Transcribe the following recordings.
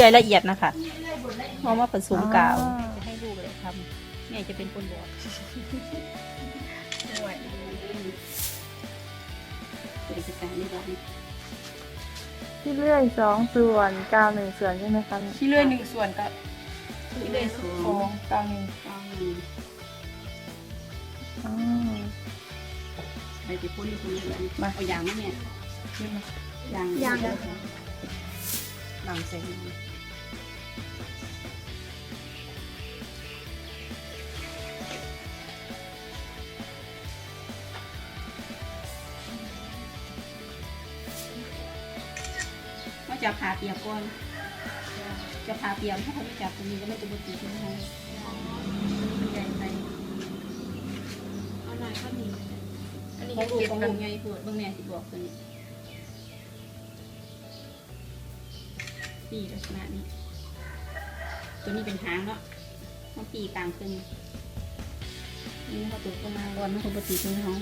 ลื่อยละเอียดนะคะเอามาผสมกาวจะให้ลูกเลยทำแม่จะเป็นคนบอกบริการนี่รับที่เลื่อยสองส่วนกาวหนึ่งส่วนใช่ไหมคะแม่ที่เลื่อยหนึ่งส่วนก็ที่เลยสูงสองกาวหนึ่งต้องอ๋อไปจะพูดที่คุณเลยมาเอาอย่างนี้เนี่ยอย่างอย่างบางเซน จะพาเปียกก่อนจะพาเปียกถ้าเขาไม่จับตรงนี้ก็ไม่จะบุตรใช่ไหมคะใหญ่ไปเอาหน่อยก็มีอันนี้ของลูกเก็บของกัลูกไงปวดเบื้องแม่สิบอกตัวนี้ปีลักษณะนี้ ตัวนี้เป็นหางเนาะมันปีกลางขึ้นนี่เขาตัวประมาณวันมันปกติตรงท้อง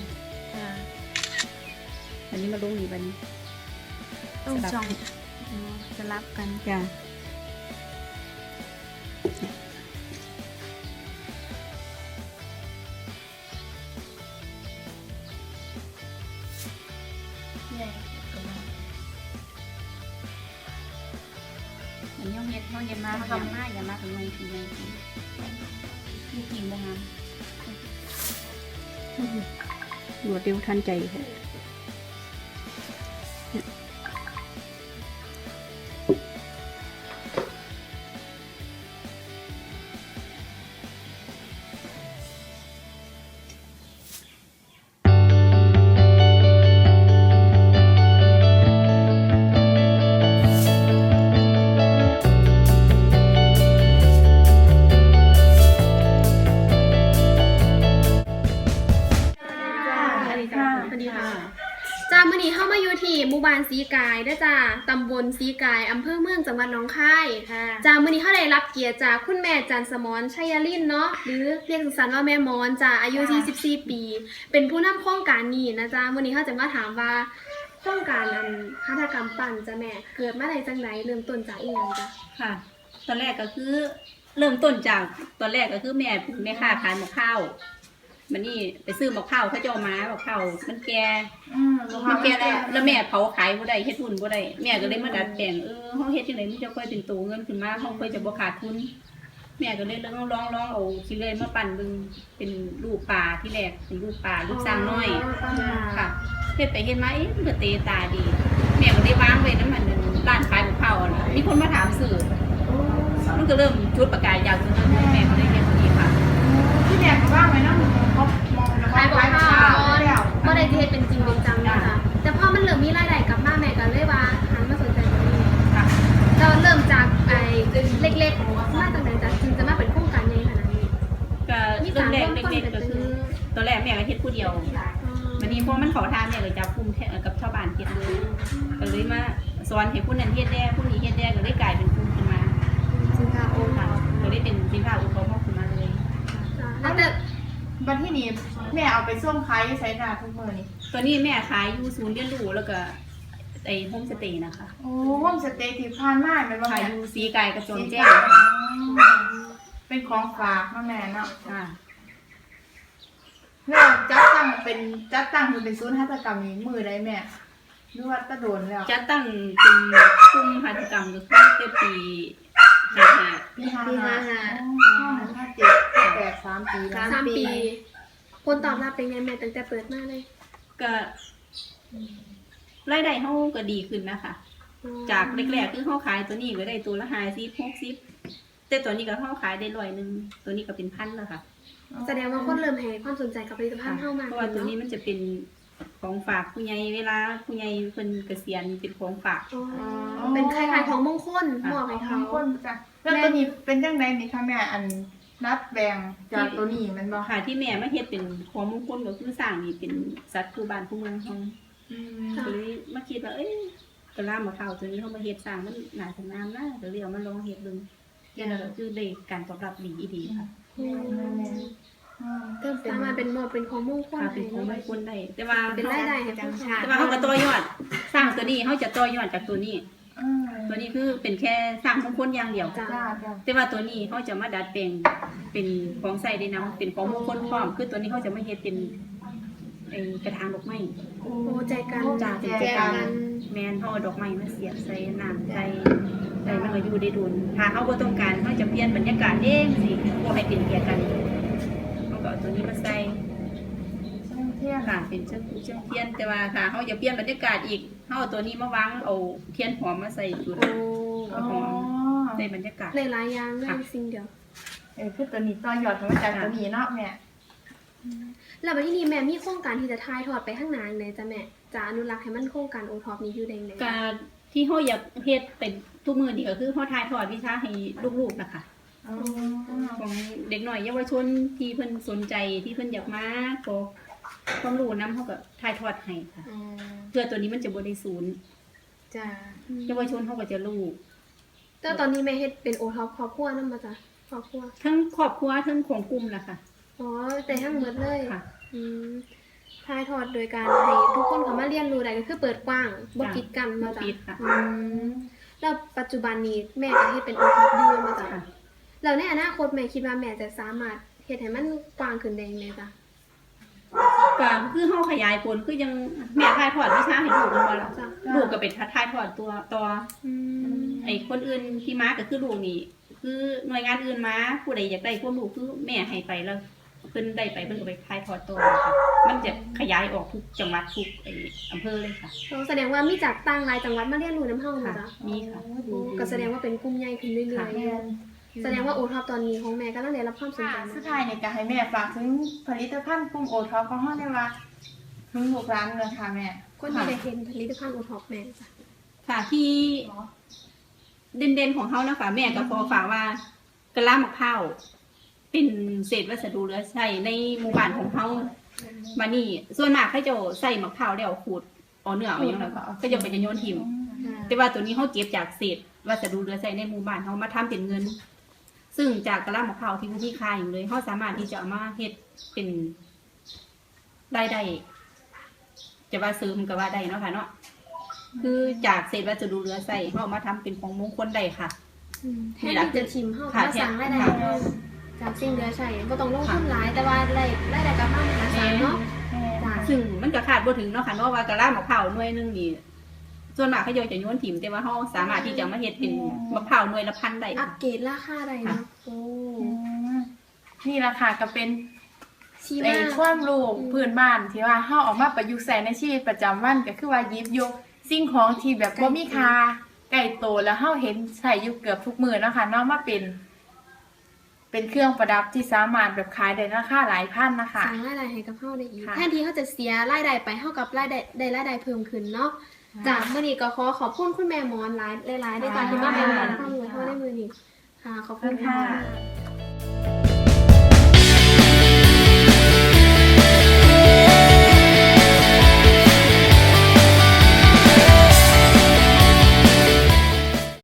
อ่าอันนี้มาลงนี่บันนี้ต้องช่อง สลับกันจ้าเนี่ยก็มาอันนี้เขาเฮ็ดเขาเฮ็ดมาเขาทำมาอย่ามาเป็นไงเป็นไงนี่จริงบ่งามรวดเร็วทันใจค่ะานสีกายเด้อจ้าตำบลสีกายอำเภอเมืองจังหวัดหนองคายจ้ามื่อนี้เขาได้รับเกียรติจากคุณแม่จันสมรชัยลินเนาะหรือเรียกสั้นๆว่าแม่มอนจ้าอายุ 44 ปี เป็นผู้นำโครงการนี้นะจ้ามื่อนี้เขาจะมาถามว่าโครงการอันหัตถกรรมปั่นจ้าแม่เกิดมาได้จังไหนเริ่มต้นจากอีหยังจ้าค่ะ ตอนแรกก็คือเริ่มต้นจากตอนแรกก็คือแม่แม่ค้าขายหมกข้าว มันนี่ไปซื้อหมกข้าวเขาจะเอามาหมกข้าวมันแก่อืมมันแก่แล้วแล้วแม่เผาขายบ่ได้เฮ็ดทุนบ่ได้แม่ก็เลยมาดัดแปลงเออเฮาเฮ็ดจังไดมันจะค่อยเป็นตัวเงินขึ้นมาเฮาค่อยจะบ่ขาดทุนแม่ก็เลยลองลองลองเอาขี้เลยมาปั่นเบิ่งเป็นรูปปลาที่แรกเป็นรูปปลารูปสร้างน้อยค่ะเฮ็ดไปเฮ็ดมาเอ๊ะมันก็เตตาดี แม่ก็ได้วางไว้น้ำมันนึงร้านขายหมูเผาอะนะมีคนมาถามซื้อมันก็เริ่มชุดประกายยาวจนนั้นแม่ก็ได้เฮ็ด ผู้เดียววันนี้พอมันขอทานแม่ก็จะคุมแทกับชาวบ้านเฮ็ดเลยก็เลยมาสอนให้ผู้นั้นเฮ็ดแด่ผู้นี้เฮ็ดแด่ก็เลยกลายเป็นกลุ่มขึ้นมาสินค้าโอค่ะก็เลยเป็นสินค้าอุปโภคขึ้นมาเลยแล้วแต่บัดที่นี้แม่เอาไปส่งขายใช้นาทุกมื้อนี่ตอนนี้แม่ขายอยู่ศูนย์เรียนรู้แล้วก็ไอ้โฮมสเตย์นะคะ โอ้โฮมสเตย์ที่ผ่านมาแม่นบ่ขายแม่อยู่สีไก่กระโจนแจ้งเป็นของฝากเนาะแม่เนาะค่ะแล้วจัดตั้งเป็นจัดตั้งเป็นศูนย์หัตถกรรมนี้มือได้แม่หรือว่าตะโดนแล้วจะตั้งเป็นกลุ่มหัตถกรรมก็คือเป็นปีห้าห้า ปีห้าปีห้าห้าห้า ห้าเจ็ดห้าแปดสามปีแล้วสามปีคนตอบรับเป็นไงแม่ตั้งแต่เปิดมาเลยก็รายได้เขาก็ดีขึ้นนะคะ จากแรกๆคือเขาขายตัวนี้ก็ได้ตัวละห้าสิบหกสิบแต่ตัวนี้ก็เขาขายได้ร้อยหนึ่งตัวนี้ก็เป็นพันแล้วค่ะ แสดงว่าคนเริ่มให้ความสนใจกับผลิตภัณฑ์เข้ามาเพราะว่าตัวนี้มันจะเป็นของฝากผู้ใหญ่เวลาผู้ใหญ่เพิ่นเกษียณเป็นของฝากอ๋อเป็นคล้ายๆของมงคลมอบให้ทั้เขางคนจ้ะแล้วตัวนี้เป็นจังไดนี่คะแม่อันนัดแบ่งจากตัวนี้แมันบ่ค่ะที่แม่มาเฮ็ดเป็นของมงคลก็คือสร้างนี่เป็นสัตว์คู่บ้านคู่เมืองของอืมก็เลยมาคิดว่าเอ้ยกระลามะพร้าวตัวนี้เขามาเฮ็ดสร้างมันน่าจะงามนะก็เลยเอามาลองเฮ็ดเบิ่งเฮ็ดแล้วก็คือได้การตอบรับดีดีค่ะอืมอืมก็สามารถเป็นมอบเป็นของมงคลค่ะเป็นของมงคลได้ แต่ว่าเป็นรายได้ให้ผู้ชาแต่ว่าเขาก็ต่อยอด สร้างตัวนี้เขาจะต่อยอดจากตัวนี้อืมตัวนี้คือเป็นแค่สร้างมงคลอย่างเดียวจ้ะจ้าจ้าแต่ว่าตัวนี้เขาจะมาดัดแปลงเป็นของใส่ได้นํเป็นของมงคลพร้อมคือตัวนี้เขาจะมาเฮ็ดเป็นไอ้กระถางดอกไม้โอ้ใจกันจ้ะแจเป็นกใจกักันนแม่นเขาเอาดอกไม้มาเสียบใส่น้ำใส่ใส่มัน ก็อยู่ได้ดุนถ้าเขาบ่ต้องการเขาจะเปลี่ยนบรรยากาศเองสิบ่ให้เป็นเกียร์กันเขาก็เอาตัวนี้มาใส่เที่ยงค่ะเป็นเชือกผูกเชือกเทียนแต่ว่าถ้าเขาจะเปลี่ยนบรรยากาศอีกเขาเอาตัวนี้มาวางเอาเทียนหอมมาใส่จุดโอ้อ๋อในบรรยากาศหลายๆอย่างเลยสิ่งเดียวเออคือตัวนี้ต่อยอดของมาจากตัวนี้เนาะแม่แล้วบัดนี้นี่แม่มีโครงการที่จะทายทอดไปข้างหน้าไหนจ้ะแม่จะอนุรักษ์ให้มันโครงการโอท็อปนี้อยู่ได้ไหนการ ที่เขาอยากเฮ็ดเป็นทุกมือนี่ก็คือเขาถ่ายทอดวิชาให้ลูกๆนะคะอ๋อของเด็กหน่อยเยาวชนที่เพิ่นสนใจที่เพิ่นอยากมาขอความรู้นํเขาก็ถ่ายทอดให้ค่ะอ๋อเพื่อตัวนี้มันจะบ่ได้สูญจ้าเยาวชนเขาก็จะรู้แต่ตอนนี้แม่เฮ็ดเป็นโอท็อปครอบครัวนำมาจ้ะครอบครัวทั้งครอบครัวทั้งของกลุ่มล่ะค่ะอ๋อแต่ทั้งหมดเลยค่ะ อืม ทายทอดโดยการให้ทุกคนเขามาเรียนรู้ได้ก็คือเปิดกว้างบ่ปิดกันมาจ้ะบ่ปิดค่ะ อืมแล้วปัจจุบันนี้แม่ก็เฮ็ดเป็นโอท็อปอยู่มาจ้ะค่ะแล้วในอนาคตแม่คิดว่าแม่จะสามารถเฮ็ดให้มันกว้างขึ้นได้ยังไงจ้ะก็คือเฮาขยายผลคือยังแม่ถ่ายทอดวิชาให้ลูกมันบ่ล่ะจ้ะลูกก็เป็นถ่ายทอดตัวต่ออืมไอ้คนอื่นที่มาก็คือลูกนี่คือหน่วยงานอื่นมาผู้ใดอยากได้ความรู้คือแม่ให้ไปแล้ว เพิ่นได้ไปเพิ่นก็ไปถ่ายทอดต่อค่ะ มันจะขยายออกทุกจังหวัดทุกไอ้อำเภอเลยค่ะเราแสดงว่ามีจากต่างหลายจังหวัดมาเรียนรู้น้ำเฮาค่ะนะจ๊ะมีค่ะโอ้ก็แสดงว่าเป็นกลุ่มใหญ่ขึ้นเรื่ค่ะอยแม่ๆแสดงว่าโอท็อปตอนนี้ของแม่ก็ต้องได้รับความสนค่ะใจสุดมากท้ายเนี่ยก็ให้แม่ฝากถึงผลิตภัณฑ์กลุ่มโอท็อปของเฮาได้ว่าถึงลูกร้านเลยค่ะแม่ คนที่ได้เห็นผลิตภัณฑ์โอท็อปแม่จ้ะ ค่ะที่เด่นๆของเขานะคะแม่ก็พอฝากว่ากะลามะพร้าว เป็นเศษวัสดุเหลือใช้ในหมู่บ้านของเขามานี่ ส่วนมากเขาจะใส่มะพร้าวแล้วขูดเอาเนื้อเอาอย่างนั้นก็จะไปจะโยนทิมแต่ว่าตัวนี้เขาเก็บจากเศษวัสดุเหลือใช้ในหมู่บ้านเขามาทำเป็นเงิน ซึ่งจากกระลามะพร้าวที่ที่คายอยู่เลยเขาสามารถที่จะเอามาเฮ็ดเป็นได้ได้จะว่าซื้อมันก็ว่าได้เนาะค่ะเนาะคือจากเศษวัสดุเหลือใช้เขาเอามาทำเป็นของมงคลได้ค่ะแทนที่จะชิมเฮาค่ะมาสั่งรายได้ค่ะเฮา จากสิ่งเหลือใช้บ่ต้องลงทุนหลายแต่ว่ารายรายได้กลับมามหาศาลเนาะจ้ะซึ่งมันก็ขาดบ่ถึงเนาะค่ะเนาะว่ากระลามะพร้าวหน่วยหนึงนี่ส่วนมากเขาโยจะโยนถิ่มแต่ว่าเขาสามารถที่จะมาเฮ็ดเป็นมะพร้าวหน่วยละพันได้ อัค่ะปเกรดราคาได้เนาะโอ้อืมนี่แหละค่ะก็เป็นชีไอ้มากความรู้อืมพื้นบ้านที่ว่าเฮาเออกมาประยุกต์ใช้ในชีวิตประจำวันก็คือว่าหยิบยกสิ่งของที่แบบบ่มีค่าใกล้โตวแล้วเฮาเห็นใช้อยู่เกือบทุกมื้อเนาะค่ะเนาะมาเป็น เป็นเครื่องประดับที่สามารถแบบขายได้ราคาหลายพันนะคะ สร้างรายได้ให้กับเฮาได้อีกค่ะ แทนที่เขาจะเสียรายได้ไปเฮากับรายได้ได้รายได้เพิ่มขึ้นเนาะจากมื้อนี้ก็ขอขอบคุณคุณแม่หมอนหลายหลายๆในการที่มาแบ่งปันความรู้ให้เฮาในมื้อนี้ค่ะ ขอบคุณค่ะค่ะ